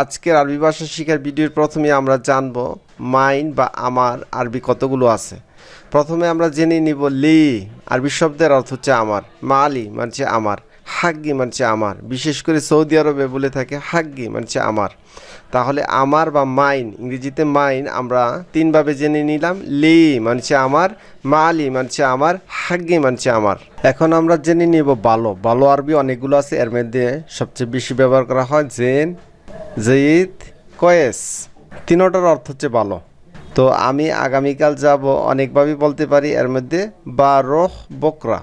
আজকের আরবি ভাষা শিখার ভিডিওর প্রথমে আমরা জানব মাইন বা আমার আরবি কতগুলো আছে। প্রথমে আমরা জেনে নিব লি, আরবি শব্দের অর্থ হচ্ছে আমার। মালি মানছে আমার। হাগ্গি মানছে আমার। বিশেষ করে সৌদি আরবে বলে থাকে হাগ্গি মানছে আমার। তাহলে আমার বা মাইন, ইংরেজিতে মাইন আমরা তিনভাবে জেনে নিলাম। লি মানছে আমার, মালি মানছে আমার, হাগ্গি মানছে আমার। এখন আমরা জেনে নিব ভালো ভালো আরবি অনেকগুলো আছে, এর মধ্যে সবচেয়ে বেশি ব্যবহার করা হয় জেন জয়িদ কয়েস, তিনোটার অর্থ হচ্ছে ভালো। তো আমি আগামীকাল যাব অনেকভাবেই বলতে পারি, এর মধ্যে বারোহ বকরা।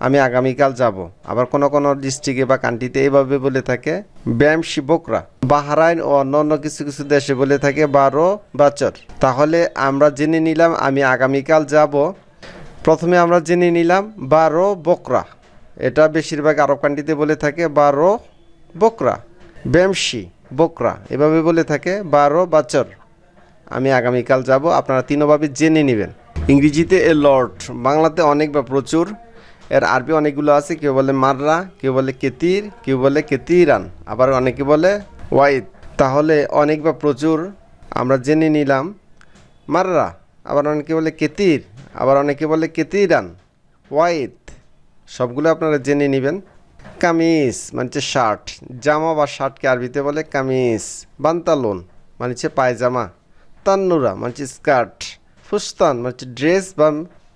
আমি আগামীকাল যাব। আবার কোন কোন ডিস্ট্রিক্টে বা কান্ট্রিতে এইভাবে বলে থাকে ব্যায়ামশি বকরা। বাহারাইন ও অন্য অন্য কিছু কিছু দেশে বলে থাকে বারো বছর। তাহলে আমরা জেনে নিলাম, আমি আগামীকাল যাব। প্রথমে আমরা জেনে নিলাম বারো বকরা। এটা বেশিরভাগ আরব কান্ট্রিতে বলে থাকে বারো বকরা। ব্যামশি বকরা। এভাবে বলে থাকে, বারো বছর। আমি আগামীকাল যাব, আপনারা তিনোভাবে জেনে নেবেন। ইংরেজিতে এ লর্ড, বাংলাতে অনেক বা প্রচুর। এর আরবি অনেকগুলো আছে, কেউ বলে মাররা, কেউ বলে কেতির, কেউ বলে কেতিরান, আবার অনেকে বলে ওয়াইদ। তাহলে অনেক বা প্রচুর, আমরা জেনে নিলাম। মাররা, আবার অনেকে বলে কেতির, আবার অনেকে বলে কেতিরান। ওয়াইদ, সবগুলো আপনারা জেনে নেবেন। কামিজ মানে শার্ট। জামা বা শার্টকে আরবিতে বলে কামিজ। বান্তালুন মানে হচ্ছে পায়জামা। তান্নুরা মানে হচ্ছে স্কার্ট। ফুস্তান মানে হচ্ছে ড্রেস বা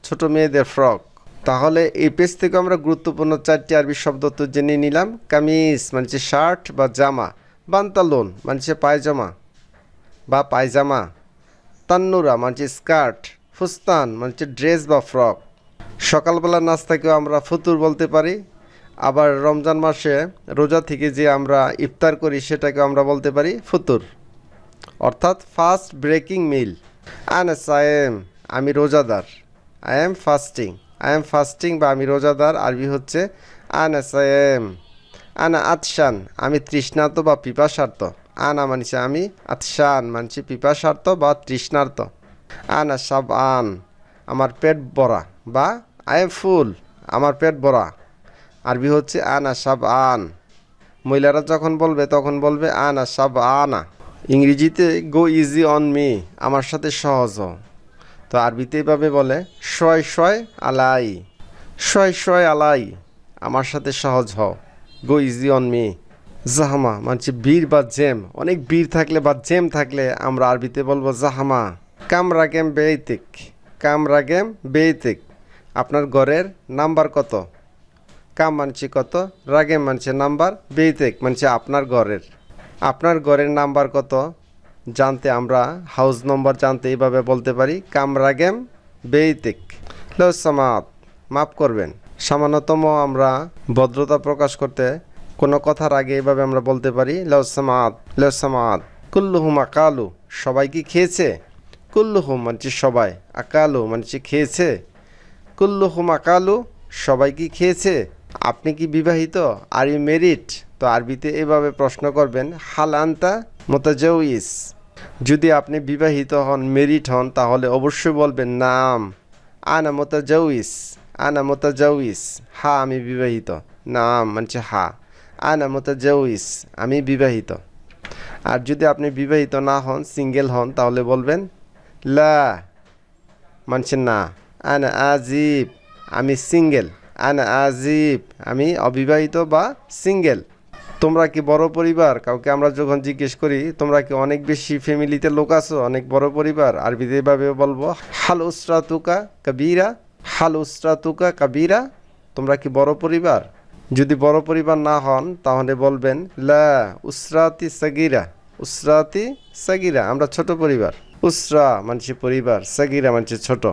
ছোট মেয়েদের ফ্রক। তাহলে এই পেজ থেকে আমরা গুরুত্বপূর্ণ চারটি আরবি শব্দ তো জেনে নিলাম। কামিজ মানে হচ্ছে শার্ট বা জামা। বান্তালুন মানে হচ্ছে পায়জামা বা পায়জামা। তান্নুরা মানে হচ্ছে স্কার্ট। ফুস্তান মানে হচ্ছে ড্রেস বা ফ্রক। সকালবেলা নাস্তাকেও আমরা ফতুর বলতে পারি। আবার রমজান মাসে রোজা থেকে যে আমরা ইফতার করি সেটাকে আমরা বলতে পারি ফতুর, অর্থাৎ fast breaking meal. I am, আমি রোজাদার। I am fasting. I am fasting বা আমি রোজাদার, আরবি হচ্ছে আন সায়েম আনা আতশান, আমি তৃষ্ণার্ত বা পিপাসার্থ। আনা মানছে আমি আতশান, মানছি পিপাসার্থ বা তৃষ্ণার্ত আনা সাব আন আমার পেট ভরা বা আই এম ফুল, আমার পেট ভরা। আরবি হচ্ছে আনা সাব আন মহিলারা যখন বলবে, তখন বলবে আনা সাব আনা ইংরেজিতে গো ইজি অন মি আমার সাথে সহজ। তো আরবিতে এভাবে বলে, শয় শয় আলাই, শয় শয় আলাই, আমার সাথে সহজ হ। গো ইজি অন মি জাহামা মানে বীর বা জেম। অনেক বীর থাকলে বা জেম থাকলে আমরা আরবিতে বলব জাহামা। কাম রাগেম বেইতিক কাম রাগেম বেইতিক। আপনার ঘরের নাম্বার কত? কাম মানছি কত? রাগেম মানছে নাম্বার, বেইতেক মানছে আপনার ঘরের। আপনার ঘরের নাম্বার কত? জানতে আমরা হাউস নম্বর জানতে এইভাবে বলতে পারি, কাম রাগেম, বেইতেক। সামাত মাফ করবেন। সামান্যতম আমরা ভদ্রতা প্রকাশ করতে কোনো কথার আগে এইভাবে আমরা বলতে পারি লসামাত লসামাত কুল্লুহুম আকালু, সবাই কি খেয়েছে? কুল্লুহুম মানছি সবাই, আকালু মানছি খেয়েছে। কুল্লুহুম আকালু, সবাই কি খেয়েছে? আপনি কি বিবাহিত? আর ইউ মেরিট তো আরবিতে এভাবে প্রশ্ন করবেন, হাল আন্তা মোতাজাউইস যদি আপনি বিবাহিত হন মেরিট হন, তাহলে অবশ্যই বলবেন, নাম। আনা মোতাজাউইস আনা মোতাজাউইস হা, আমি বিবাহিত। নাম, মানছে হা। আনা মোতাজাউইস আমি বিবাহিত। আর যদি আপনি বিবাহিত না হন, সিঙ্গেল হন, তাহলে বলবেন, লা। মানছে না। আনা আজিব। আমি সিঙ্গেল। আনা আজিব। আমি অবিবাহিত বা সিঙ্গেল। তোমরা কি বড় পরিবার? কাউকে আমরা যখন জিজ্ঞেস করি, তোমরা কি অনেক বেশি ফ্যামিলিতে লোক আছো? অনেক বড় পরিবার? আরবিতে এভাবে বলব, হাল উসরা তুকা কাবিরা, হাল উসরা তুকা কাবিরা, তোমরা কি বড় পরিবার? যদি বড় পরিবার না হন, তাহলে বলবেন, লা উসরাতি সাগিরা উসরাতি সাগিরা, আমরা ছোট পরিবার। উসরা মানছি পরিবার, সাগিরা মানছি ছোট।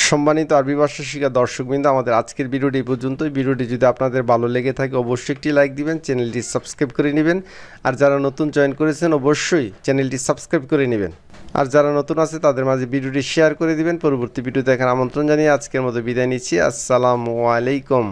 সম্মানিত আরবি ভাষা শিক্ষা দর্শকবৃন্দ, আমাদের আজকের ভিডিওটি পর্যন্তই। ভিডিওটি যদি আপনাদের ভালো লেগে থাকে, অবশ্যই একটি লাইক দিবেন, চ্যানেলটি সাবস্ক্রাইব করে নেবেন। আর যারা নতুন জয়েন করেছেন, অবশ্যই চ্যানেলটি সাবস্ক্রাইব করে নেবেন। আর যারা নতুন আছে, তাদের মাঝে ভিডিওটি শেয়ার করে দিবেন। পরবর্তী ভিডিও দেখার আমন্ত্রণ জানিয়ে আজকের মতো বিদায় নিচ্ছি। আসসালামু আলাইকুম।